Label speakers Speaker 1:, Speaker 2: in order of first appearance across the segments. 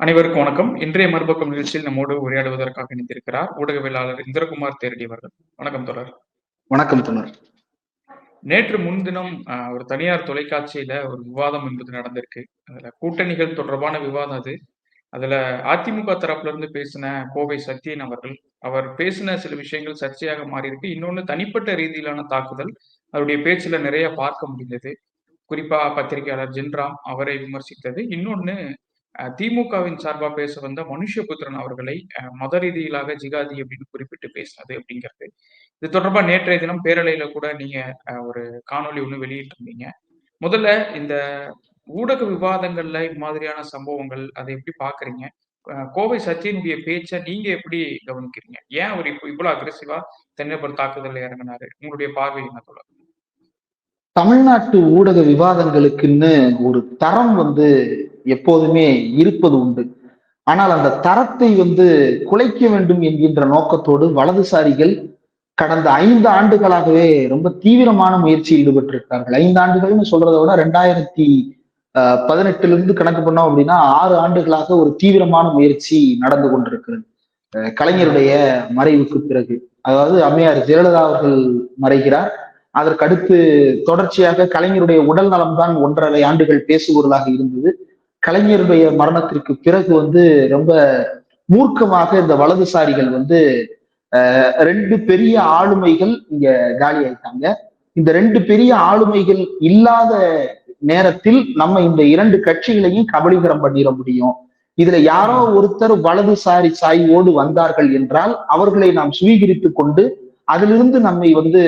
Speaker 1: அனைவருக்கும் வணக்கம். இன்றைய மறுபக்கம் நிகழ்ச்சியில் நம்மோடு உரையாடுவதற்காக இணைந்திருக்கிறார் ஊடகவியலாளர் இந்திரகுமார் தேரடி அவர்கள். வணக்கம் தொடர்
Speaker 2: வணக்கம் தொடர்
Speaker 1: நேற்று முன்தினம் ஒரு தனியார் தொலைக்காட்சியில ஒரு விவாதம் என்பது நடந்திருக்கு. அதுல கூட்டணிகள் தொடர்பான விவாதம் அது. அதுல அதிமுக தரப்புல இருந்து பேசின கோவை சத்யன் அவர்கள் அவர் பேசின சில விஷயங்கள் சர்ச்சையாக மாறி இருக்கு இன்னொன்னு தனிப்பட்ட ரீதியிலான தாக்குதல் அவருடைய பேச்சுல நிறைய பார்க்க முடிந்தது. குறிப்பா பத்திரிகையாளர் ஜென்ராம் அவரை விமர்சித்தது. இன்னொன்னு திமுகவின் சார்பா பேச வந்த மனுஷபுத்திரன் அவர்களை மத ரீதியிலாக ஜிகாதி அப்படின்னு குறிப்பிட்டு பேசினது அப்படிங்கிறது. இது தொடர்பா நேற்றைய தினம் பேரலையில கூட நீங்க ஒரு காணொளி ஒண்ணு வெளியிட்டிருந்தீங்க. முதல்ல இந்த ஊடக விவாதங்கள்ல மாதிரியான சம்பவங்கள் அதை எப்படி பாக்குறீங்க? கோவை சச்சினுடைய பேச்சை நீங்க எப்படி கவனிக்கிறீங்க? ஏன் அவர் இப்போ இவ்வளவு அக்ரெசிவா தென்னப்பர் தாக்குதல் இறங்கினாரு? உங்களுடைய பார்வை என்ன தொடர்
Speaker 2: தமிழ்நாட்டு ஊடக விவாதங்களுக்குன்னு ஒரு தரம் வந்து எப்போதுமே இருப்பது உண்டு. ஆனால் அந்த தரத்தை வந்து குலைக்க வேண்டும் என்கின்ற நோக்கத்தோடு வலதுசாரிகள் கடந்த ஐந்து ஆண்டுகளாகவே ரொம்ப தீவிரமான முயற்சியில் ஈடுபட்டிருக்கிறார்கள். ஐந்து ஆண்டுகள்னு சொல்றதை விட ரெண்டாயிரத்தி பதினெட்டுல இருந்து கணக்கு பண்ணோம் அப்படின்னா ஆறு ஆண்டுகளாக ஒரு தீவிரமான முயற்சி நடந்து கொண்டிருக்கிறது. அஹ், கலைஞருடைய மறைவுக்கு பிறகு. அதாவது அம்மையார் ஜெயலலிதா அவர்கள் மறைகிறார். அதற்கடுத்து தொடர்ச்சியாக கலைஞருடைய உடல் நலம்தான் ஒன்றரை ஆண்டுகள் பேசுபொருளாக இருந்தது. கலைஞருடைய மரணத்திற்கு பிறகு வந்து ரொம்ப மூர்க்கமாக இந்த வலதுசாரிகள் வந்து ரெண்டு பெரிய ஆளுமைகள் இங்க காலி ஆயிட்டாங்க இந்த ரெண்டு பெரிய ஆளுமைகள் இல்லாத நேரத்தில் நம்ம இந்த இரண்டு கட்சிகளையும் கபலீகரம் பண்ணிட முடியும். இதுல யாரோ ஒருத்தர் வலதுசாரி சாய்வோடு வந்தார்கள் என்றால் அவர்களை நாம் சுவீகரித்து கொண்டு அதிலிருந்து நம்மை வந்து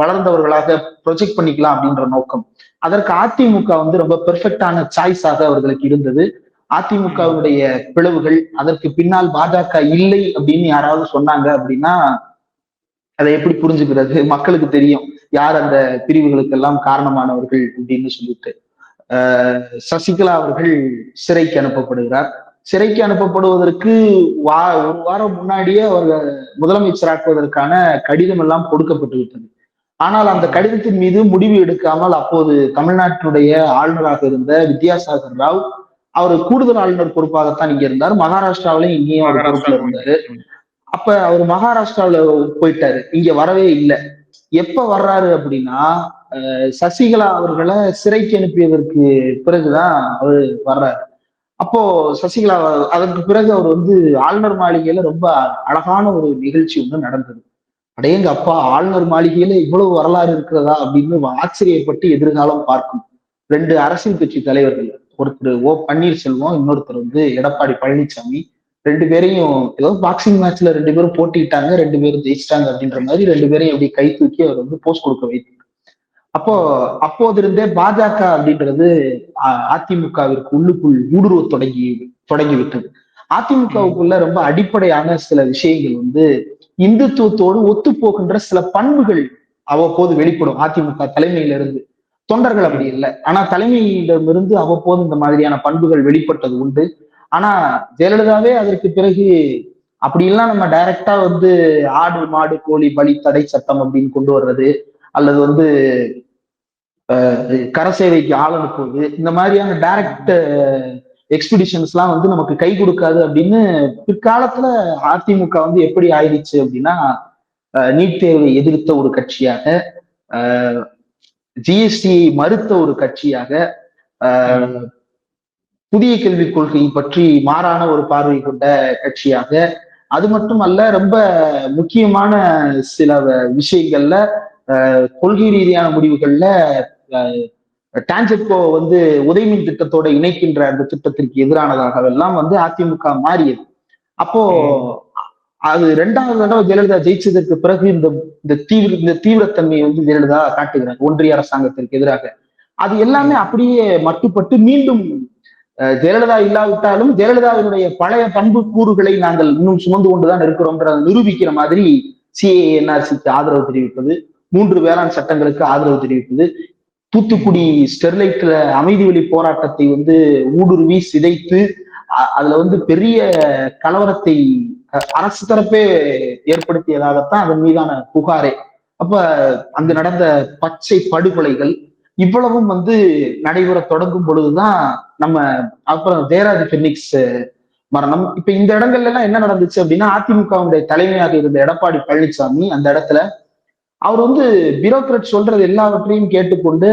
Speaker 2: வளர்ந்தவர்களாக ப்ரொஜெக்ட் பண்ணிக்கலாம் அப்படின்ற நோக்கம். அதற்கு அதிமுக வந்து ரொம்ப பெர்ஃபெக்டான சாய்ஸாக அவர்களுக்கு இருந்தது. அதிமுகவுடைய பிளவுகள் அதற்கு பின்னால் பாஜக இல்லை அப்படின்னு யாராவது சொன்னாங்க அப்படின்னா அதை எப்படி புரிஞ்சுக்கிறது? மக்களுக்கு தெரியும். யார் அந்த பிரிவுகளுக்கெல்லாம் காரணமானவர்கள் அப்படின்னு சொல்லிட்டு. சசிகலா அவர்கள் சிறைக்கு அனுப்பப்படுகிறார். சிறைக்கு அனுப்பப்படுவதற்கு வா ஒரு வாரம் முன்னாடியே அவர் முதலமைச்சராக்குவதற்கான கடிதம் எல்லாம் கொடுக்கப்பட்டு விட்டது. ஆனால் அந்த கடிதத்தின் மீது முடிவு எடுக்காமல் அப்போது தமிழ்நாட்டினுடைய ஆளுநராக இருந்த வித்யாசாகர் ராவ் அவர் கூடுதல் ஆளுநர் பொறுப்பாகத்தான் இங்க இருந்தார். மகாராஷ்டிராவிலையும் இங்கேயும் அவர் பொறுப்புல இருந்தாரு. அப்ப அவர் மகாராஷ்டிராவுல போயிட்டாரு. இங்க வரவே இல்லை. எப்ப வர்றாரு அப்படின்னா அஹ் சசிகலா அவர்களை சிறைக்கு அனுப்பியதற்கு பிறகுதான் அவர் வர்றாரு. அப்போ சசிகலா அதற்கு பிறகு அவர் வந்து ஆளுநர் மாளிகையில ரொம்ப அழகான ஒரு நிகழ்ச்சி ஒன்று நடந்தது. அடையங்க அப்பா ஆளுநர் மாளிகையில இவ்வளவு வரலாறு இருக்கிறதா அப்படின்னு ஆச்சரியப்பட்டு எதிர்காலம் பார்க்கும். ரெண்டு அரசியல் கட்சி தலைவர்கள் ஒருத்தர் ஓ பன்னீர்செல்வம் இன்னொருத்தர் வந்து எடப்பாடி பழனிசாமி ரெண்டு பேரையும் ஏதோ பாக்ஸிங் மேட்ச்ல ரெண்டு பேரும் போட்டிட்டாங்க ரெண்டு பேரும் ஜெயிச்சிட்டாங்க அப்படின்ற மாதிரி ரெண்டு பேரையும் அப்படி கை தூக்கி அவர் வந்து போஸ்ட் கொடுக்க வைத்து அப்போ அப்போதிருந்தே பாஜக அப்படின்றது அ- அதிமுகவிற்கு உள்ளுக்குள் ஊடுருவ தொடங்கி தொடங்கி விட்டது அதிமுகவுக்குள்ள ரொம்ப அடிப்படையான சில விஷயங்கள் வந்து இந்துத்துவத்தோடு ஒத்து போகின்ற சில பண்புகள் அவ்வப்போது வெளிப்படும். அதிமுக தலைமையிலிருந்து. தொண்டர்கள் அப்படி இல்லை. ஆனா தலைமையிடமிருந்து அவ்வப்போது இந்த மாதிரியான பண்புகள் வெளிப்பட்டது உண்டு. ஆனா ஜெயலலிதாவே அதற்கு பிறகு அப்படிலாம் நம்ம டைரக்டா வந்து ஆடு மாடு கோழி பலி தடை சட்டம் அப்படின்னு கொண்டு வர்றது அல்லது வந்து கர கரசேவைக்கு ஆள் அனுப்புவது இந்த மாதிரியான டைரக்ட் எக்ஸ்பிடிஷன்ஸ்லாம் வந்து நமக்கு கை கொடுக்காது அப்படின்னு பிற்காலத்துல அதிமுக வந்து எப்படி ஆயிடுச்சு அப்படின்னா நீட் தேர்வை எதிர்த்த ஒரு கட்சியாக ஜிஎஸ்டியை மறுத்த ஒரு கட்சியாக புதிய கல்விக் கொள்கை பற்றி மாறான ஒரு பார்வை கொண்ட கட்சியாக அது மட்டும் அல்ல ரொம்ப முக்கியமான சில வ- விஷயங்கள்ல கொள்கை ரீதியான முடிவுகள்ல டான்ஜெட்கோ வந்து உதயமின் திட்டத்தோட இணைக்கின்ற அந்த திட்டத்திற்கு எதிரானதாகவெல்லாம் வந்து அதிமுக மாறியது. அப்போ அது ரெண்டாவது தடவை ஜெயலலிதா ஜெயிச்சதற்கு பிறகு இந்த இந்த தீவிர இந்த தீவிரத்தன்மையை வந்து ஜெயலலிதா காட்டுகிறார் ஒன்றிய அரசாங்கத்திற்கு எதிராக. அது எல்லாமே அப்படியே மட்டுப்பட்டு மீண்டும் அஹ், ஜெயலலிதா இல்லாவிட்டாலும் ஜெயலலிதாவினுடைய பழைய பண்பு கூறுகளை நாங்கள் இன்னும் சுமந்து கொண்டுதான் இருக்கிறோம்ன்றதை நிரூபிக்கிற மாதிரி சிஏ என்ஆர்சிக்கு ஆதரவு தெரிவிப்பது மூன்று வேளாண் சட்டங்களுக்கு ஆதரவு தெரிவித்தது. தூத்துக்குடி ஸ்டெர்லைட்ல அமைதி வழி போராட்டத்தை வந்து ஊடுருவி சிதைத்து அதுல வந்து பெரிய கலவரத்தை அரசு தரப்பே ஏற்படுத்தியதாகத்தான் அதன் மீதான புகாரே. அப்ப அங்கு நடந்த பச்சை படுகொலைகள் இவ்வளவும் வந்து நடைபெற தொடங்கும் பொழுதுதான் நம்ம அப்புறம் தேராஜ் பெனிக்ஸ் மரணம். இப்ப இந்த இடங்கள்ல எல்லாம் என்ன நடந்துச்சு அப்படின்னா அதிமுகவுடைய தலைமையாக இருந்த எடப்பாடி பழனிசாமி அந்த இடத்துல அவர் வந்து பியூரோக்ரட் சொல்றது எல்லாவற்றையும் கேட்டுக்கொண்டு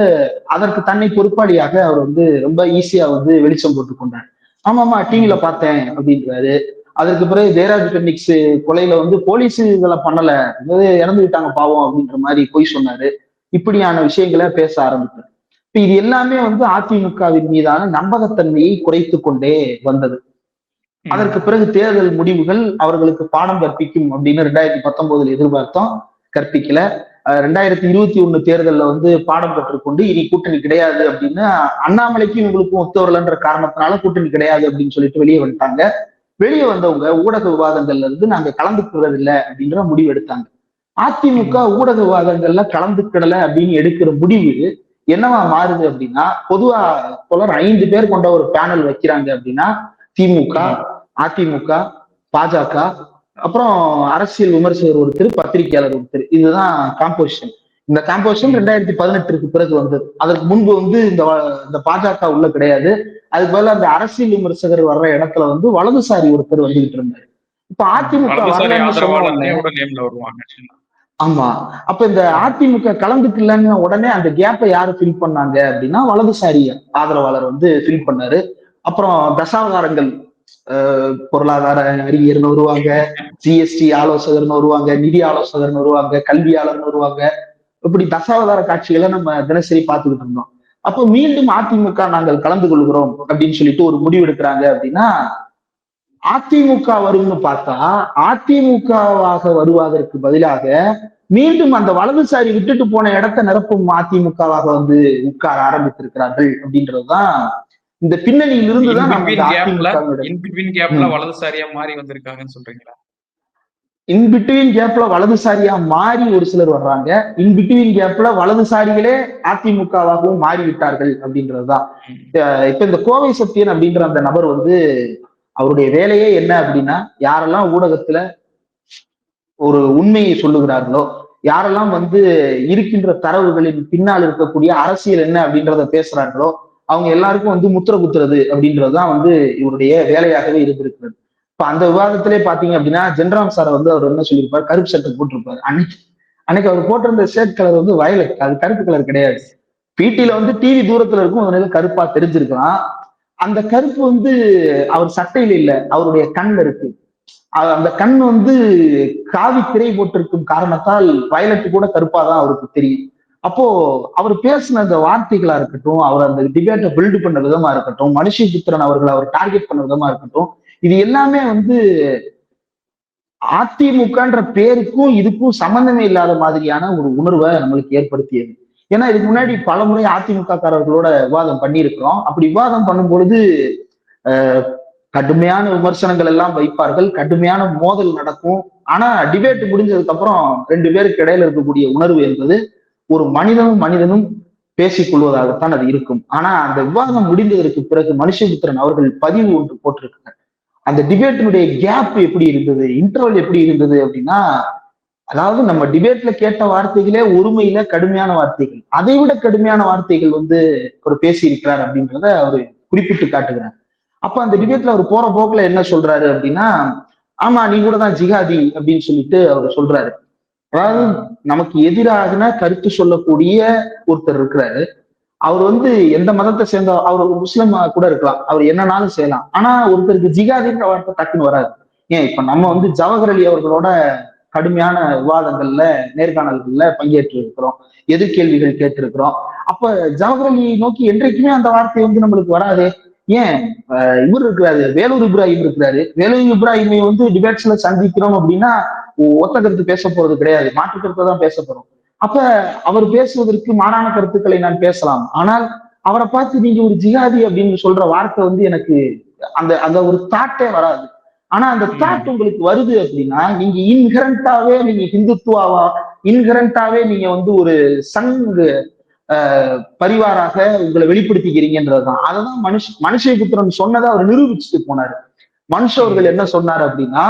Speaker 2: அதற்கு தன்னை பொறுப்பாளியாக அவர் வந்து ரொம்ப ஈஸியா வந்து வெளிச்சம் போட்டு கொண்டார் ஆமாமா டிவியில பார்த்தேன் அப்படின்றாரு. அதற்கு பிறகு ஜெயராஜ் டெக்னிக்ஸ் கொலையில வந்து போலீஸ் இதெல்லாம் பண்ணல. இறந்துகிட்டாங்க பாவம் அப்படின்ற மாதிரி போய் சொன்னாரு. இப்படியான விஷயங்களை பேச ஆரம்பித்தார். இப்ப இது எல்லாமே வந்து அதிமுகவின் மீதான நம்பகத்தன்மையை குறைத்து கொண்டே வந்தது. அதற்கு பிறகு தேர்தல் முடிவுகள் அவர்களுக்கு பாடம் கற்பிக்கும் அப்படின்னு ரெண்டாயிரத்தி பத்தொன்பதுல எதிர்பார்த்தோம். கற்பிக்கல. ரெண்டாயிரத்தி இருபத்தி ஒண்ணு தேர்தலில் வந்து பாடம் கற்றுக்கொண்டு இனி கூட்டணி கிடையாது அப்படின்னு அண்ணாமலைக்கும் இவங்களுக்கும் ஒத்து வரலன்ற காரணத்தினால கூட்டணி கிடையாது அப்படின்னு சொல்லிட்டு வெளியே வந்துட்டாங்க. வெளியே வந்தவங்க ஊடக விவாதங்கள்ல இருந்து நாங்க கலந்துக்கிறது இல்லை அப்படின்ற முடிவு எடுத்தாங்க. அதிமுக ஊடக விவாதங்கள்ல கலந்துக்கிடல அப்படின்னு எடுக்கிற முடிவு என்னவா மாறுது அப்படின்னா பொதுவா தொடர் ஐந்து பேர் கொண்ட ஒரு பேனல் வைக்கிறாங்க அப்படின்னா திமுக அதிமுக பாஜக அப்புறம் அரசியல் விமர்சகர் ஒருத்தர் பத்திரிகையாளர் ஒருத்தர். இதுதான் காம்போசிஷன் இந்த காம்போசிஷன் ரெண்டாயிரத்தி பதினெட்டுக்கு பிறகு வந்தது. அதற்கு முன்பு வந்து இந்த இந்த பாஜக உள்ள கிடையாது. அதுக்கு பதில் அந்த அரசியல் விமர்சகர் வர்ற இடத்துல வந்து வலதுசாரி ஒருத்தர் வந்துகிட்டு இருந்தாரு. இப்ப அதிமுக ஆமா. அப்ப இந்த அதிமுக கலந்துக்கலன்னு உடனே அந்த கேப்பை யாரு ஃபில் பண்ணாங்க அப்படின்னா வலதுசாரி ஆதரவாளர் வந்து ஃபில் பண்ணாரு. அப்புறம் தசாவதாரங்கள் பொருளாதார அறிஞர்னு வருவாங்க ஜிஎஸ்டி ஆலோசகர்னு வருவாங்க நிதி ஆலோசகர்னு வருவாங்க கல்வியாளர்னு வருவாங்க. இப்படி தசாவதார காட்சிகளை நம்ம தினசரி பார்த்துக்கிட்டு இருந்தோம். அப்போ மீண்டும் அதிமுக நாங்கள் கலந்து கொள்கிறோம் அப்படின்னு சொல்லிட்டு ஒரு முடிவு எடுக்கிறாங்க அப்படின்னா அதிமுக வரும்னு பார்த்தா அதிமுகவாக வருவதற்கு பதிலாக மீண்டும் அந்த வலதுசாரி விட்டுட்டு போன இடத்தை நிரப்பும் அதிமுகவாக வந்து உட்கார ஆரம்பித்திருக்கிறார்கள் அப்படின்றதுதான் இந்த பின்னணியில்
Speaker 1: இருந்து வலதுசாரியா மாறி வந்திருக்காங்கன்னு சொல்றீங்களா?
Speaker 2: இன்பிட்வீன் கேப்ல வலதுசாரியா மாறி ஒரு சிலர் வர்றாங்க. இன்பிட்வீன் கேப்ல வலதுசாரிகளே அதிமுகவாகவும் மாறிவிட்டார்கள் அப்படின்றதுதான். இப்ப இந்த கோவை சத்தியன் அப்படின்ற அந்த நபர் வந்து அவருடைய வேலையே என்ன அப்படின்னா யாரெல்லாம் ஊடகத்துல ஒரு உண்மையை சொல்லுகிறார்களோ யாரெல்லாம் வந்து இருக்கின்ற தரவுகளின் பின்னால் இருக்கக்கூடிய அரசியல் என்ன அப்படின்றத பேசுறாங்களோ அவங்க எல்லாருக்கும் வந்து முத்திர குத்துறது அப்படின்றதுதான் வந்து இவருடைய வேலையாகவே இருந்திருக்கிறது. இப்ப அந்த விவாதத்திலே பாத்தீங்க அப்படின்னா ஜென்ராம் சாரை வந்து அவர் என்ன சொல்லியிருப்பார்? கருப்பு சட்டை போட்டிருப்பாரு. அன்னைக்கு அன்னைக்கு அவர் போட்டிருந்த ஷர்ட் கலர் வந்து வயலட் அது கருப்பு கலர் கிடையாது. பிடியில வந்து டிவி தூரத்துல இருக்கும். அதனால கருப்பா தெரிஞ்சிருக்கலாம் அந்த கருப்பு வந்து அவர் சட்டையில இல்ல. அவருடைய கண்ல இருக்கு. அந்த கண் வந்து காவி திரை போட்டிருக்கும் காரணத்தால் வயலட்டு கூட கருப்பா தான் அவருக்கு தெரியும். அப்போ அவர் பேசின அந்த வார்த்தைகளா இருக்கட்டும் அவர் அந்த டிபேட்டை பில்டு பண்ண விதமா இருக்கட்டும் மனுஷி புத்திரன் அவர்களை அவர் டார்கெட் பண்ண விதமா இருக்கட்டும் இது எல்லாமே வந்து அதிமுகன்ற பேருக்கும் இதுக்கும் சம்பந்தமே இல்லாத மாதிரியான ஒரு உணர்வை நம்மளுக்கு ஏற்படுத்தியது. ஏன்னா இதுக்கு முன்னாடி பல முறை அதிமுக காரர்களோட விவாதம் பண்ணியிருக்கிறோம். அப்படி விவாதம் பண்ணும் பொழுது கடுமையான விமர்சனங்கள் எல்லாம் வைப்பார்கள். கடுமையான மோதல் நடக்கும். ஆனா டிபேட் முடிஞ்சதுக்கு அப்புறம் ரெண்டு பேருக்கு இடையில இருக்கக்கூடிய உணர்வு என்பது ஒரு மனிதனும் மனிதனும் பேசிக் கொள்வதாகத்தான் அது இருக்கும். ஆனா அந்த விவாதம் முடிந்ததற்கு பிறகு மனுஷபுத்திரன் அவர்கள் பதிவு ஒன்று போட்டிருக்காங்க அந்த டிபேட்டினுடைய கேப் எப்படி இருந்தது? இன்டர்வல் எப்படி இருந்தது அப்படின்னா அதாவது நம்ம டிபேட்ல கேட்ட வார்த்தைகளே ஒருமையில கடுமையான வார்த்தைகள். அதை விட கடுமையான வார்த்தைகள் வந்து அவர் பேசி இருக்கிறார் அப்படின்றத அவர் குறிப்பிட்டு காட்டுகிறார். அப்ப அந்த டிபேட்ல அவர் போற போக்குல என்ன சொல்றாரு அப்படின்னா ஆமா நீ கூட தான் ஜிகாதி அப்படின்னு சொல்லிட்டு அவர் சொல்றாரு. அதாவது நமக்கு எதிராக கருத்து சொல்லக்கூடிய ஒருத்தர் இருக்கிறாரு. அவர் வந்து எந்த மதத்தை சேர்ந்த அவர் ஒரு முஸ்லிம் கூட இருக்கலாம். அவர் என்னன்னாலும் செய்யலாம். ஆனா ஒருத்தருக்கு ஜிகாதின்ற வார்த்தை டக்குன்னு வராது. ஏன்? இப்ப நம்ம வந்து ஜவஹர் அலி அவர்களோட கடுமையான விவாதங்கள்ல நேர்காணல்கள்ல பங்கேற்று இருக்கிறோம் எதிர்கேள்விகள் கேட்டிருக்கிறோம். அப்ப ஜவஹர் அலியை நோக்கி என்றைக்குமே அந்த வார்த்தை வந்து நம்மளுக்கு வராது? ஏன்? இவர் இருக்கிறாரு வேலூர் இப்ராஹிம் இருக்கிறாரு. வேலூர் இப்ராஹிமை வந்து டிபேட்ஸ்ல சந்திக்கிறோம் அப்படின்னா ஒத்த கருத்து பேச போறது கிடையாது. மாற்று கருத்தை தான் பேச போறோம். அப்ப அவர் பேசுவதற்கு மாறான கருத்துக்களை நான் பேசலாம். ஆனால் அவரை பார்த்து நீங்க ஒரு ஜிகாதி அப்படின்னு சொல்ற வார்த்தை வந்து எனக்கு அந்த அந்த ஒரு தாட்டே வராது. ஆனா அந்த தாட் உங்களுக்கு வருது அப்படின்னா நீங்க இன்ஹரண்டாவே நீங்க ஹிந்துத்துவாவா இன்ஹரண்டாவே நீங்க வந்து ஒரு சங்கு பரிவாராக உங்களை வெளிப்படுத்திக்கிறீங்கன்றதுதான். அததான் மனுஷ மனுஷபுத்திரன் சொன்னதை அவர் நிரூபிச்சுட்டு போனாரு. மனுஷவர்கள் என்ன சொன்னார் அப்படின்னா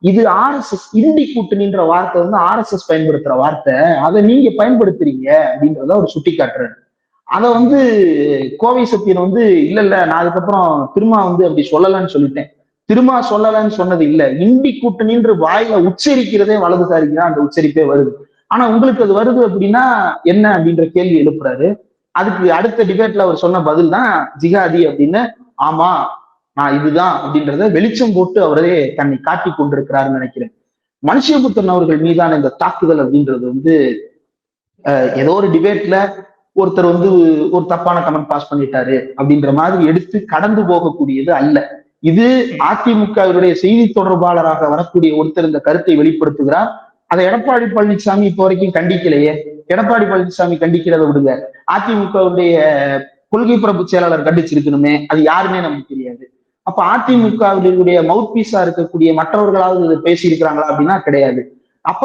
Speaker 2: இது ஆர் எஸ் எஸ் இந்தி கூட்டணின்ற வார்த்தை வந்து ஆர் எஸ் எஸ் பயன்படுத்துற வார்த்தை. அதை நீங்க பயன்படுத்துறீங்க அப்படின்றத அவர் சுட்டி காட்டுறாரு அதை வந்து கோவை சத்தியன் வந்து இல்ல இல்ல நான் அதுக்கப்புறம் திருமா வந்து அப்படி சொல்லலன்னு சொல்லிட்டேன். திருமா சொல்லலன்னு சொன்னது இல்ல. இந்தி கூட்டணின்ற வாயில உச்சரிக்கிறதே வலதுசாரிக்கு தான் அந்த உச்சரிப்பே வருது. ஆனா உங்களுக்கு அது வருது அப்படின்னா என்ன அப்படின்ற கேள்வி எழுப்புறாரு. அதுக்கு அடுத்த டிபேட்ல அவர் சொன்ன பதில் தான் ஜிகாதி அப்படின்னு. ஆமா நான் இதுதான் அப்படின்றத வெளிச்சம் போட்டு அவரே தன்னை காட்டி கொண்டிருக்கிறாருன்னு நினைக்கிறேன். மனுஷபுத்தன் அவர்கள் மீதான இந்த தாக்குதல் அப்படின்றது வந்து அஹ், ஏதோ ஒரு டிபேட்ல ஒருத்தர் வந்து ஒரு தப்பான கமெண்ட் பாஸ் பண்ணிட்டாரு அப்படின்ற மாதிரி எடுத்து கடந்து போகக்கூடியது அல்ல. இது அதிமுகவினுடைய செய்தி தொடர்பாளராக வரக்கூடிய ஒருத்தர் இந்த கருத்தை வெளிப்படுத்துகிறார். அதை எடப்பாடி பழனிசாமி இப்போ வரைக்கும் கண்டிக்கலையே. எடப்பாடி பழனிசாமி கண்டிக்கிறத விடுங்க. அதிமுகவுடைய கொள்கை பரப்பு செயலாளர் கண்டிச்சிருக்கணுமே. அது யாருமே நமக்கு தெரியாது. அப்ப அதிமுகவினுடைய மவுத் பீஸா இருக்கக்கூடிய மற்றவர்களாவது பேசியிருக்கிறாங்களா அப்படின்னா கிடையாது. அப்ப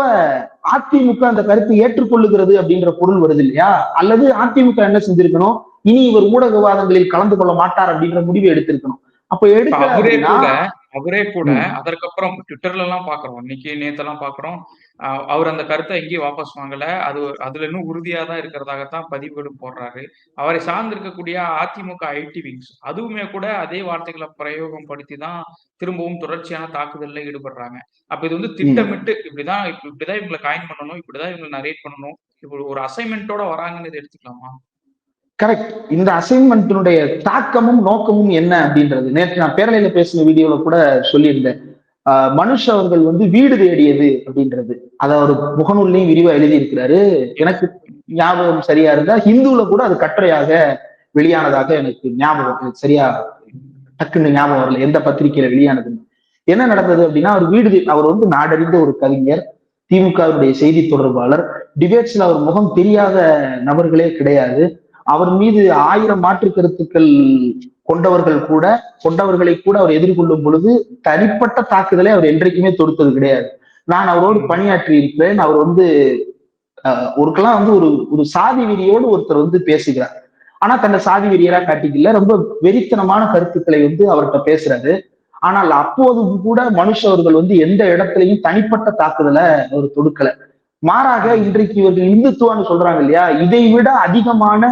Speaker 2: அதிமுக அந்த கருத்தை ஏற்றுக்கொள்ளுகிறது அப்படின்ற பொருள் வருது இல்லையா? அல்லது அதிமுக என்ன செஞ்சிருக்கணும்? இனி இவர் ஊடக விவாதங்களில் கலந்து கொள்ள மாட்டார் அப்படின்ற முடிவை எடுத்திருக்கணும். அப்ப
Speaker 1: இப்ப
Speaker 2: எடுக்கல
Speaker 1: அவரே கூட. அதற்கப்புறம் ட்விட்டர்ல எல்லாம் பாக்குறோம். இன்னைக்கு நேத்தெல்லாம் பாக்குறோம். அவர் அந்த கருத்தை எங்கேயும் வாபஸ் வாங்கல. அது அதுல இன்னும் உறுதியா தான் இருக்கிறதாகத்தான் பதிவுகளும் போடுறாரு. அவரை சார்ந்து இருக்கக்கூடிய அதிமுக ஐடி விங்ஸ் அதுவுமே கூட அதே வார்த்தைகளை பிரயோகம் படுத்தி தான் திரும்பவும் தொடர்ச்சியான தாக்குதல்ல ஈடுபடுறாங்க. அப்ப இது வந்து திட்டமிட்டு இப்படிதான் இப்ப- இப்படிதான் இவங்களை காயின் பண்ணணும் இப்படிதான் இவங்களை நரேட் பண்ணணும். இப்படி ஒரு அசைன்மெண்டோட வராங்கன்னு இதை எடுத்துக்கலாமா?
Speaker 2: கரெக்ட் இந்த அசைன்மெண்ட்டினுடைய தாக்கமும் நோக்கமும் என்ன அப்படின்றது? நேற்று நான் பேரலையில பேசின வீடியோல கூட சொல்லியிருந்தேன். மனுஷ் அவர்கள் வந்து வீடு தேடியது அப்படின்றது. அதை அவர் முகநூல்லையும் விரிவா எழுதியிருக்கிறாரு. எனக்கு ஞாபகம் சரியா இருந்தா ஹிந்துல கூட அது கட்டுரையாக வெளியானதாக எனக்கு ஞாபகம். எனக்கு சரியா டக்குன்னு ஞாபகம் வரல. எந்த பத்திரிகையில வெளியானதுன்னு. என்ன நடந்தது அப்படின்னா அவர் வீடு அவர் வந்து நாடறிந்த ஒரு கவிஞர் திமுகவுடைய செய்தி தொடர்பாளர். டிபேட்ஸ்ல அவர் முகம் தெரியாத நபர்களே கிடையாது. அவர் மீது ஆயிரம் மாற்று கருத்துக்கள் கொண்டவர்கள் கூட கொண்டவர்களை கூட அவர் எதிர்கொள்ளும் பொழுது தனிப்பட்ட தாக்குதலை அவர் என்றைக்குமே தொடுத்தது கிடையாது. நான் அவரோடு பணியாற்றி இருக்கிறேன். அவர் வந்து ஒருக்கெல்லாம் வந்து ஒரு ஒரு சாதி வெறியோடு ஒருத்தர் வந்து பேசுகிறார். ஆனா தன்னை சாதி வெறியரா காட்டிக்கல. ரொம்ப வெறித்தனமான கருத்துக்களை வந்து அவர்கிட்ட பேசுறாரு. ஆனால் அப்போதும் கூட மனுஷவர்கள் வந்து எந்த இடத்துலையும் தனிப்பட்ட தாக்குதலை அவர் தொடுக்கல. மாறாக இன்றைக்கு இவர்கள் இந்துத்துவம்னு சொல்றாங்க இல்லையா? இதை விட அதிகமான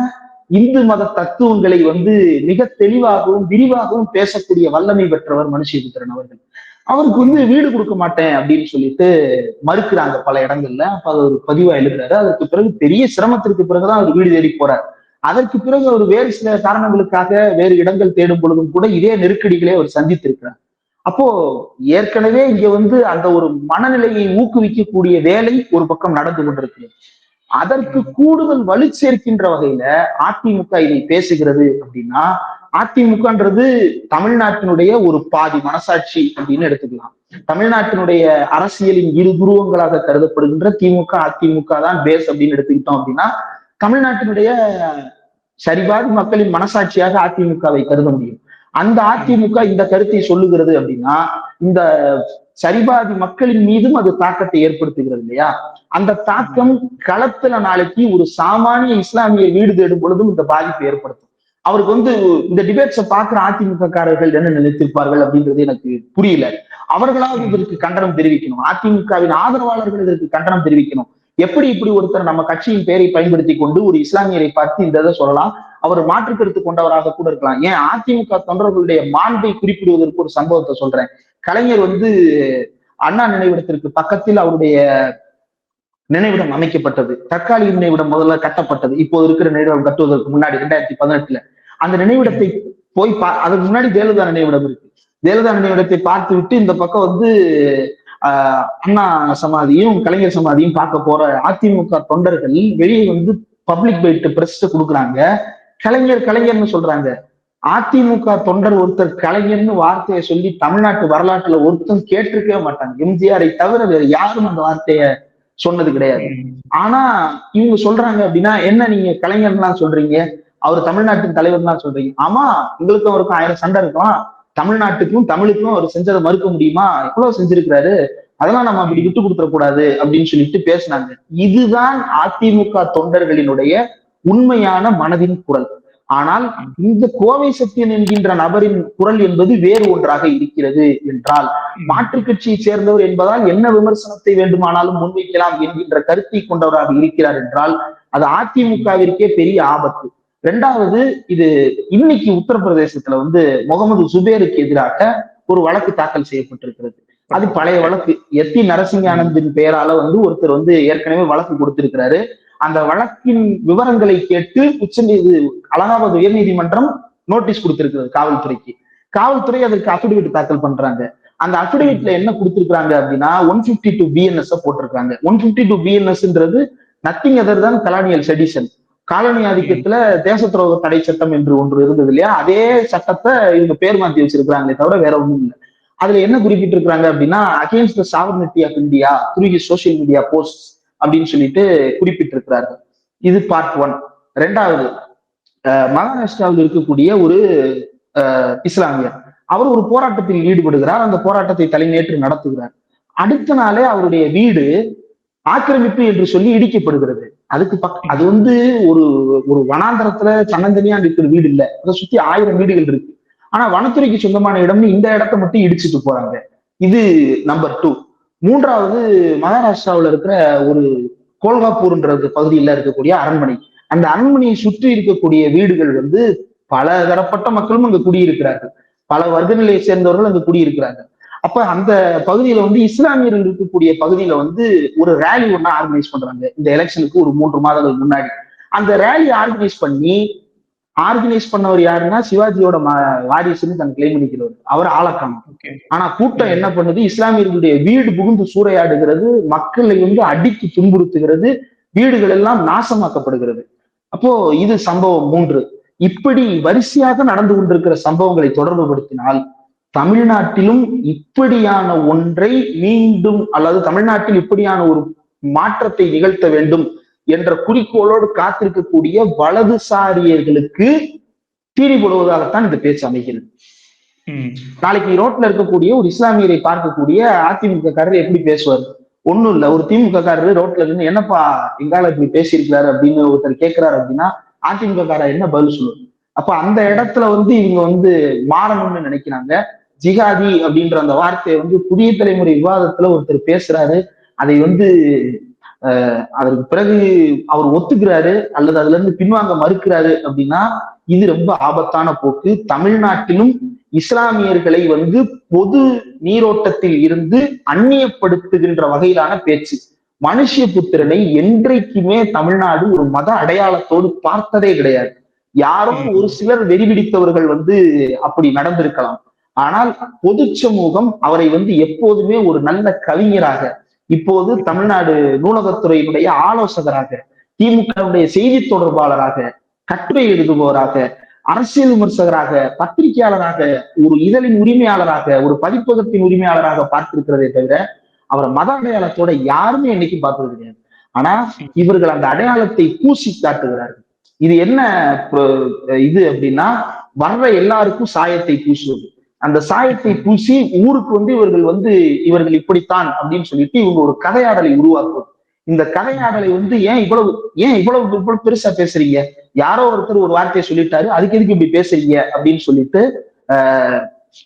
Speaker 2: இந்து மத தத்துவங்களை வந்து மிக தெளிவாகவும் விரிவாகவும் பேசக்கூடிய வல்லமை பெற்றவர் மனுஷபுத்திரன் அவர்கள். அவருக்கு வந்து வீடு கொடுக்க மாட்டேன் அப்படின்னு சொல்லிட்டு மறுக்கிறாங்க பல இடங்கள்ல. அப்ப அது ஒரு பதிவா எழுதுறாரு. அதற்கு பிறகு பெரிய சிரமத்திற்கு பிறகுதான் அவர் வீடு தேடி போறார். அதற்கு பிறகு அவர் வேறு சில காரணங்களுக்காக வேறு இடங்கள் தேடும் பொழுதும் கூட இதே நெருக்கடிகளை அவர் சந்தித்திருக்கிறார். அப்போ ஏற்கனவே இங்க வந்து அந்த ஒரு மனநிலையை ஊக்குவிக்கக்கூடிய வேலை ஒரு பக்கம் நடந்து கொண்டிருக்கு அதற்கு கூடுதல் வலு சேர்க்கின்ற வகையில அதிமுக இதை பேசுகிறது அப்படின்னா அதிமுகன்றது தமிழ்நாட்டினுடைய ஒரு பாதி மனசாட்சி அப்படின்னு எடுத்துக்கலாம். தமிழ்நாட்டினுடைய அரசியலின் இரு துருவங்களாக கருதப்படுகின்ற திமுக அதிமுக தான் பேஸ் அப்படின்னு எடுத்துக்கிட்டோம் அப்படின்னா தமிழ்நாட்டினுடைய சரிபாதி மக்களின் மனசாட்சியாக அதிமுகவை கருத முடியும். அந்த அதிமுக இந்த கருத்தை சொல்லுகிறது அப்படின்னா இந்த சரிபாதி மக்களின் மீதும் அது தாக்கத்தை ஏற்படுத்துகிறது இல்லையா? அந்த தாக்கம் களத்துல நாளைக்கு ஒரு சாமானிய இஸ்லாமிய வீடு தேடும் பொழுதும் இந்த பாதிப்பு ஏற்படுத்தும். அவருக்கு வந்து இந்த டிபேட்ஸை பார்க்குற அதிமுக காரர்கள் என்ன நினைத்திருப்பார்கள் அப்படின்றது எனக்கு புரியல. அவர்களாவது இதற்கு கண்டனம் தெரிவிக்கணும். அதிமுகவின் ஆதரவாளர்கள் இதற்கு கண்டனம் தெரிவிக்கணும். எப்படி இப்படி ஒருத்தர் நம்ம கட்சியின் பெயரை பயன்படுத்தி கொண்டு ஒரு இஸ்லாமியரை பார்த்து இந்த இதை சொல்லலாம்? அவர் மாற்று கருத்து கொண்டவராக கூட இருக்கலாம். ஏன்? அதிமுக தொண்டர்களுடைய மாண்பை குறிப்பிடுவதற்கு ஒரு சம்பவத்தை சொல்றேன். கலைஞர் வந்து அண்ணா நினைவிடத்திற்கு பக்கத்தில் அவருடைய நினைவிடம் அமைக்கப்பட்டது. தற்காலிக நினைவிடம் முதல்ல கட்டப்பட்டது. இப்போது இருக்கிற நினைவிடம் கட்டுவதற்கு முன்னாடி ரெண்டாயிரத்தி பதினெட்டுல. அந்த நினைவிடத்தை போய் பா அதுக்கு முன்னாடி ஜெயலலிதா நினைவிடம் இருக்கு. ஜெயலலிதா நினைவிடத்தை பார்த்து விட்டு இந்த பக்கம் வந்து ஆஹ் அண்ணா சமாதியும் கலைஞர் சமாதியும் பார்க்க போற அதிமுக தொண்டர்கள் வெளியே வந்து பப்ளிக் பைட்டு பிரஸ் கொடுக்குறாங்க. கலைஞர் கலைஞர்னு சொல்றாங்க. அதிமுக தொண்டர் ஒருத்தர் கலைஞர்னு வார்த்தையை சொல்லி தமிழ்நாட்டு வரலாற்றுல ஒருத்தரும் கேட்டிருக்கவே மாட்டாங்க. எம்ஜிஆரை தவிர வேற யாரும் அந்த வார்த்தைய சொன்னது கிடையாது. ஆனா இவங்க சொல்றாங்க அப்படின்னா என்ன நீங்க கலைஞர்லாம் சொல்றீங்க? அவர் தமிழ்நாட்டின் தலைவர்லாம் சொல்றீங்க. ஆமா உங்களுக்கும் அவருக்கும் ஆயிரம் சண்டை இருக்கலாம். தமிழ்நாட்டுக்கும் தமிழுக்கும் அவர் செஞ்சதை மறுக்க முடியுமா? எவ்வளவு செஞ்சிருக்கிறாரு? அதெல்லாம் நம்ம அப்படி விட்டு கொடுத்துடக்கூடாது அப்படின்னு சொல்லிட்டு பேசினாங்க. இதுதான் அதிமுக தொண்டர்களினுடைய உண்மையான மனதின் குரல். ஆனால் இந்த கோவை சத்தியன் என்கின்ற நபரின் குரல் என்பது வேறு ஒன்றாக இருக்கிறது என்றால் மாற்றுக் கட்சியை சேர்ந்தவர் என்பதால் என்ன விமர்சனத்தை வேண்டுமானாலும் முன்வைக்கலாம் என்கின்ற கருத்தை கொண்டவராக இருக்கிறார் என்றால் அது அதிமுகவிற்கே பெரிய ஆபத்து. இரண்டாவது இது இன்னைக்கு உத்தரப்பிரதேசத்துல வந்து முகமது சுபேருக்கு எதிராக ஒரு வழக்கு தாக்கல் செய்யப்பட்டிருக்கிறது. அது பழைய வழக்கு. எத்தி நரசிங்க ஆனந்தின் பெயரால வந்து ஒருத்தர் வந்து ஏற்கனவே வழக்கு கொடுத்திருக்கிறாரு. அந்த வழக்கின் விவரங்களை கேட்டு உச்ச இது அலகாபாத் உயர்நீதிமன்றம் நோட்டீஸ் கொடுத்திருக்கிறது காவல்துறைக்கு. காவல்துறை அதற்கு அபிடவிட் தாக்கல் பண்றாங்க. அந்த அபிடவிட்ல என்ன கொடுத்திருக்கிறாங்க அப்படின்னா ஒன் பிப்டி டூ பிஎன்எஸ் போட்டிருக்காங்க. ஒன் பிப்டி டூ பிஎன்எஸ்ன்றது நத்திங் அதர் தான் கலானியல் செடிஷன் காலனி ஆதிக்கத்துல தேச துரோக தடை சட்டம் என்று ஒன்று இருந்தது இல்லையா? அதே சட்டத்தை இவங்க பேர் மாத்தி வச்சிருக்கிறாங்களே தவிர வேற ஒன்றும் இல்லை. அதுல என்ன குறிப்பிட்டிருக்கிறாங்க அப்படின்னா against the sovereignty of India through social media post அப்படின்னு சொல்லிட்டு குறிப்பிட்டிருக்கிறார்கள். இது பார்ட் ஒன் ரெண்டாவது மகாராஷ்டிராவில் இருக்கக்கூடிய ஒரு இஸ்லாமியர். அவர் ஒரு போராட்டத்தில் ஈடுபடுகிறார். அந்த போராட்டத்தை தலைநேற்று நடத்துகிறார். அடுத்த நாளே அவருடைய வீடு ஆக்கிரமிப்பு என்று சொல்லி இடிக்கப்படுகிறது. அதுக்கு பக்க அது வந்து ஒரு ஒரு வனாந்தரத்துல தன்னந்தனியா இருக்கிற வீடு இல்ல. அதை சுத்தி ஆயிரம் வீடுகள் இருக்கு. ஆனா வனத்துறைக்கு சொந்தமான இடம்னு இந்த இடத்த மட்டும் இடிச்சுட்டு போறாங்க. இது நம்பர் டூ மூன்றாவது மகாராஷ்டிராவில் இருக்கிற ஒரு கோல்காப்பூர்ன்றது பகுதியில் இருக்கக்கூடிய அரண்மனை. அந்த அரண்மனையை சுற்றி இருக்கக்கூடிய வீடுகள் வந்து பல தரப்பட்ட மக்களும் அங்கு குடியிருக்கிறார்கள். பல வர்க்க நிலையை சேர்ந்தவர்கள் அங்கு குடியிருக்கிறார்கள். அப்ப அந்த பகுதியில வந்து இஸ்லாமியர்கள் இருக்கக்கூடிய பகுதியில வந்து ஒரு ரேலி ஒன்னா ஆர்கனைஸ் பண்றாங்க. இந்த எலெக்ஷனுக்கு ஒரு மூன்று மாதங்கள் முன்னாடி. அந்த ரேலி ஆர்கனைஸ் பண்ணி ஆர்கனைஸ் பண்ணவர் யாருன்னா சிவாஜியோட வாரிசுன்னு தன் கிளைம் பண்ணிக்கிறவர் அவர் ஆளக்காணும் ஆனா கூட்டம் என்ன பண்ணுது? இஸ்லாமியர்களுடைய வீடு புகுந்து சூறையாடுகிறது. மக்களை வந்து அடித்து துன்புறுத்துகிறது. வீடுகள் எல்லாம் நாசமாக்கப்படுகிறது. அப்போ இது சம்பவம் மூன்று. இப்படி வரிசையாக நடந்து கொண்டிருக்கிற சம்பவங்களை தொடர்பு படுத்தினால் தமிழ்நாட்டிலும் இப்படியான ஒன்றை மீண்டும் அல்லது தமிழ்நாட்டில் இப்படியான ஒரு மாற்றத்தை நிகழ்த்த வேண்டும் என்ற குறிக்கோளோடு காத்திருக்கக்கூடிய வலதுசாரியர்களுக்கு தீனி போடுவதாகத்தான் இந்த பேச்சு அமைகிறது. நாளைக்கு ரோட்ல இருக்கக்கூடிய ஒரு இஸ்லாமியரை பார்க்கக்கூடிய அதிமுக காரர் எப்படி பேசுவார்? ஒண்ணும் இல்ல. ஒரு திமுக காரர் ரோட்ல இருந்து என்னப்பா எங்கால இப்படி பேசியிருக்கிறாரு? அப்படின்னு ஒருத்தர் கேட்கிறாரு அப்படின்னா அதிமுக காரர் என்ன பதில் சொல்லுவார்? அப்ப அந்த இடத்துல வந்து இவங்க வந்து மாறணும்னு நினைக்கிறாங்க. ஜிகாதி அப்படின்ற அந்த வார்த்தையை வந்து புதிய தலைமுறை விவாதத்துல ஒருத்தர் பேசுறாரு. அதை வந்து அதற்கு பிறகு அவர் ஒத்துக்கிறாரு அல்லது அதுல இருந்து பின்வாங்க மறுக்கிறாரு அப்படின்னா இது ரொம்ப ஆபத்தான போக்கு. தமிழ்நாட்டிலும் இஸ்லாமியர்களை வந்து பொது நீரோட்டத்தில் இருந்து அந்நியப்படுத்துகின்ற வகையிலான பேச்சு. மனுஷ புத்திரனை என்றைக்குமே தமிழ்நாடு ஒரு மத அடையாளத்தோடு பார்த்ததே கிடையாது. யாரும் ஒரு சிலர் வெறிபிடித்தவர்கள் வந்து அப்படி நடந்திருக்கலாம். ஆனால் பொது சமூகம் அவரை வந்து எப்போதுமே ஒரு நல்ல கவிஞராக இப்போது தமிழ்நாடு நூலகத்துறையினுடைய ஆலோசகராக திமுகவுடைய செய்தி தொடர்பாளராக கட்டுரை எழுதுபவராக அரசியல் விமர்சகராக பத்திரிகையாளராக ஒரு இதழின் உரிமையாளராக ஒரு பதிப்பகத்தின் உரிமையாளராக பார்த்திருக்கிறதே தவிர அவரை மத அடையாளத்தோட யாருமே என்னைக்கு பார்த்தது கிடையாது. ஆனா இவர்கள் அந்த அடையாளத்தை பூசி காட்டுகிறார்கள். இது என்ன இது அப்படின்னா வர்ற எல்லாருக்கும் சாயத்தை பூசுவது. அந்த சாயத்தை பூசி ஊருக்கு வந்து இவர்கள் வந்து இவர்கள் இப்படித்தான் அப்படின்னு சொல்லிட்டு இவங்க ஒரு கதையாடலை உருவாக்குவது இந்த கதையாடலை வந்து ஏன் இவ்வளவு ஏன் இவ்வளவு இவ்வளவு பெருசா பேசுறீங்க? யாரோ ஒருத்தர் ஒரு வார்த்தையை சொல்லிட்டாரு அதுக்கு எதுக்கு இப்படி பேசுறீங்க? அப்படின்னு சொல்லிட்டு ஆஹ்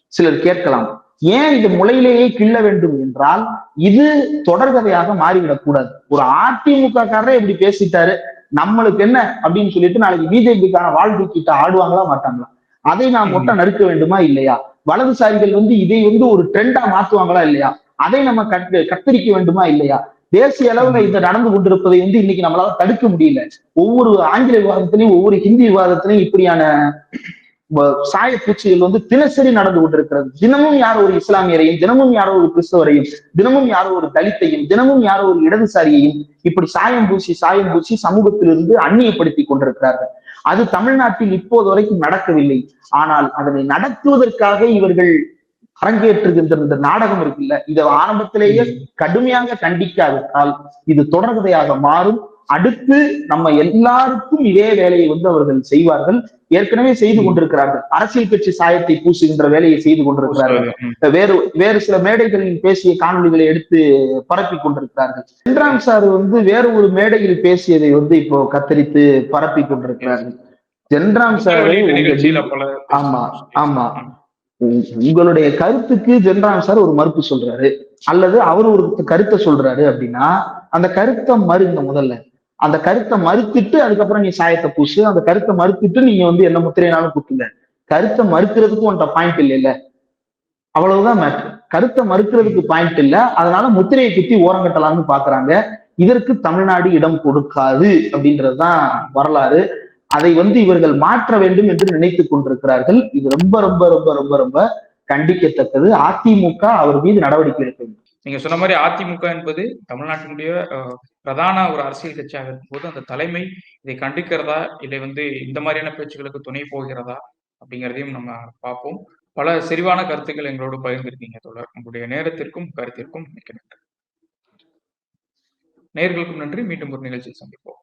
Speaker 2: சிலர் கேட்கலாம். ஏன் இந்த முளையிலேயே கிள்ள வேண்டும் என்றால் இது தொடர்கதையாக மாறிவிடக் கூடாது ஒரு அதிமுக காரரே இப்படி பேசிட்டாரு நம்மளுக்கு என்ன? அப்படின்னு சொல்லிட்டு நாளைக்கு பிஜேபிக்கான வாழ் தூக்கிட்டு ஆடுவாங்களா மாட்டாங்களா? அதை நாம் மொட்டை நறுக்க வேண்டுமா இல்லையா? வலதுசாரிகள் வந்து இதை வந்து ஒரு ட்ரெண்டா மாத்துவாங்களா இல்லையா? அதை நம்ம கட்டு கத்தரிக்க வேண்டுமா இல்லையா? தேசிய அளவுல இது நடந்து கொண்டிருப்பதை வந்து இன்னைக்கு நம்மளால தடுக்க முடியல. ஒவ்வொரு ஆங்கில விவாதத்திலையும் ஒவ்வொரு ஹிந்தி விவாதத்திலையும் இப்படியான சாயப்பூச்சிகள் வந்து தினசரி நடந்து கொண்டிருக்கிறது. தினமும் யாரோ ஒரு இஸ்லாமியரையும் தினமும் யாரோ ஒரு கிறிஸ்தவரையும் தினமும் யாரோ ஒரு தலித்தையும் தினமும் யாரோ ஒரு இடதுசாரியையும் இப்படி சாயம் பூசி சாயம் பூசி சமூகத்திலிருந்து அந்நியப்படுத்தி கொண்டிருக்கிறார்கள். அது தமிழ்நாட்டில் இப்போது வரைக்கும் நடக்கவில்லை. ஆனால் அதனை நடத்துவதற்காக இவர்கள் அரங்கேற்றுகின்ற இந்த நாடகம் இருக்குல்ல இதை ஆரம்பத்திலேயே கடுமையாக கண்டிக்காவிட்டால் இது தொடர்கதையாக மாறும். அடுத்து நம்ம எல்லாருக்கும் இதே வேலையை வந்து அவர்கள் செய்வார்கள். ஏற்கனவே செய்து கொண்டிருக்கிறார்கள். அரசியல் கட்சி சாயத்தை பூசுகின்ற வேலையை செய்து கொண்டிருக்கிறார்கள். வேறு வேறு சில மேடைகளில் பேசிய காணொலிகளை எடுத்து பரப்பி கொண்டிருக்கிறார்கள். சென்றாம் சார் வந்து வேறு ஒரு மேடையில் பேசியதை வந்து இப்போ கத்தரித்து பரப்பி கொண்டிருக்கிறார்கள். ஜென்ராம் சார் ஆமா ஆமா. உங்களுடைய கருத்துக்கு ஜென்ராம் சார் ஒரு மறுப்பு சொல்றாரு. அல்லது அவர் ஒரு கருத்தை சொல்றாரு அப்படின்னா அந்த கருத்தை மறுங்க முதல்ல. அந்த கருத்தை மறுத்துட்டு அதுக்கப்புறம் நீ சாயத்தை பூசு. அந்த கருத்தை மறுத்துட்டு நீங்க வந்து என்ன முத்திரைனாலும் குத்துங்க கருத்தை மறுக்கிறதுக்கும் உன்ட்ட பாயிண்ட் இல்லைல்ல. அவ்வளவுதான் மேட்ரு கருத்தை மறுக்கிறதுக்கு பாயிண்ட் இல்ல. அதனால முத்திரையை குத்தி ஓரங்கட்டலாம்னு பாக்குறாங்க. இதற்கு தமிழ்நாடு இடம் கொடுக்காது அப்படின்றதுதான் வரலாறு. அதை வந்து இவர்கள் மாற்ற வேண்டும் என்று நினைத்துக் கொண்டிருக்கிறார்கள். இது ரொம்ப ரொம்ப ரொம்ப ரொம்ப ரொம்ப கண்டிக்கத்தக்கது. அதிமுக அவர் மீது நடவடிக்கை எடுக்க வேண்டும்.
Speaker 1: நீங்க சொன்ன மாதிரி அதிமுக என்பது தமிழ்நாட்டினுடைய பிரதான ஒரு அரசியல் கட்சியாக இருக்கும்போது அந்த தலைமை இதை கண்டிக்கிறதா? இல்லை வந்து இந்த மாதிரியான பேச்சுக்களுக்கு துணை போகிறதா? அப்படிங்கிறதையும் நம்ம பார்ப்போம். பல செறிவான கருத்துக்கள் எங்களோடு பகிர்ந்திருக்கீங்க தோழர். உங்களுடைய நேரத்திற்கும் கருத்திற்கும் மிக்க நன்றி. நேர்களுக்கும் நன்றி. மீண்டும் ஒரு நிகழ்ச்சியில் சந்திப்போம்.